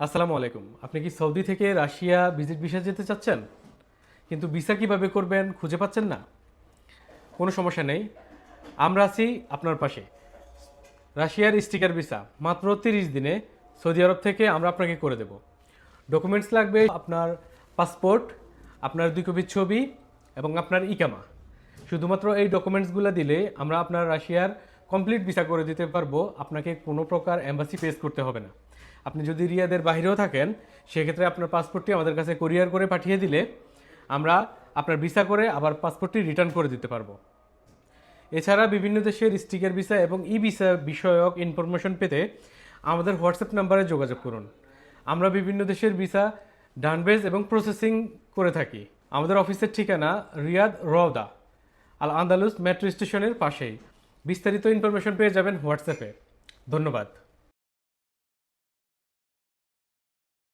আসসালামু আলাইকুম। আপনি কি সৌদি থেকে রাশিয়া ভিজিট ভিসা যেতে চাচ্ছেন? কিন্তু ভিসা কীভাবে করবেন খুঁজে পাচ্ছেন না। কোনো সমস্যা নেই। আমরা আছি আপনার পাশে। রাশিয়ার স্টিকার ভিসা। মাত্র তিরিশ দিনে সৌদি আরব থেকে আমরা আপনাকে করে দেব। ডকুমেন্টস লাগবে আপনার পাসপোর্ট, আপনার দুই কপি ছবি এবং আপনার ইকামা। শুধুমাত্র এই ডকুমেন্টসগুলো দিলে আমরা আপনার রাশিয়ার কমপ্লিট ভিসা করে দিতে পারব। আপনাকে কোনো প্রকার অ্যাম্বাসি পেস করতে হবে না। আপনি যদি রিয়াদের বাইরেও থাকেন, সেক্ষেত্রে আপনার পাসপোর্টটি আমাদের কাছে কোরিয়ার করে পাঠিয়ে দিলে আমরা আপনার ভিসা করে আবার পাসপোর্টটি রিটার্ন করে দিতে পারব। এছাড়া বিভিন্ন দেশের স্টিকার ভিসা এবং ই ভিসা বিষয়ক ইনফরমেশন পেতে আমাদের হোয়াটসঅ্যাপ নাম্বারে যোগাযোগ করুন। আমরা বিভিন্ন দেশের ভিসা ডানবেজ এবং প্রসেসিং করে থাকি। আমাদের অফিসের ঠিকানা Riyadh Rawda, Al Andalus metro স্টেশনের পাশেই। বিস্তারিত ইনফরমেশন পেয়ে যাবেন হোয়াটসঅ্যাপে। ধন্যবাদ।